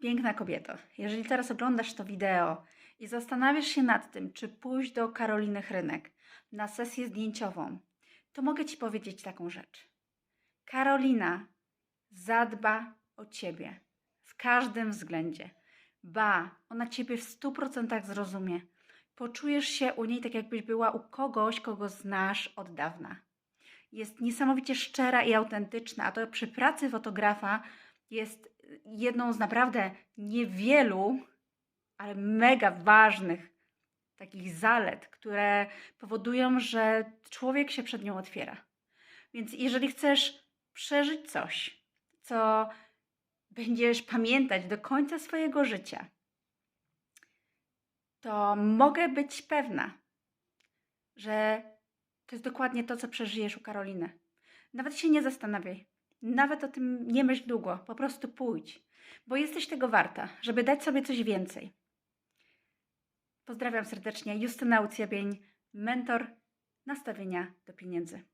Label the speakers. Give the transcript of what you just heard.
Speaker 1: Piękna kobieto, jeżeli teraz oglądasz to wideo i zastanawiasz się nad tym, czy pójść do Karoliny Chrynek na sesję zdjęciową, to mogę Ci powiedzieć taką rzecz. Karolina zadba o Ciebie w każdym względzie. Ba, ona Ciebie w 100% zrozumie. Poczujesz się u niej tak, jakbyś była u kogoś, kogo znasz od dawna. Jest niesamowicie szczera i autentyczna, a to przy pracy fotografa jest jedną z naprawdę niewielu, ale mega ważnych takich zalet, które powodują, że człowiek się przed nią otwiera. Więc jeżeli chcesz przeżyć coś, co będziesz pamiętać do końca swojego życia, to mogę być pewna, że to jest dokładnie to, co przeżyjesz u Karoliny. Nawet się nie zastanawiaj. Nawet o tym nie myśl długo. Po prostu pójdź, bo jesteś tego warta, żeby dać sobie coś więcej. Pozdrawiam serdecznie. Justyna Ucjabień, mentor nastawienia do pieniędzy.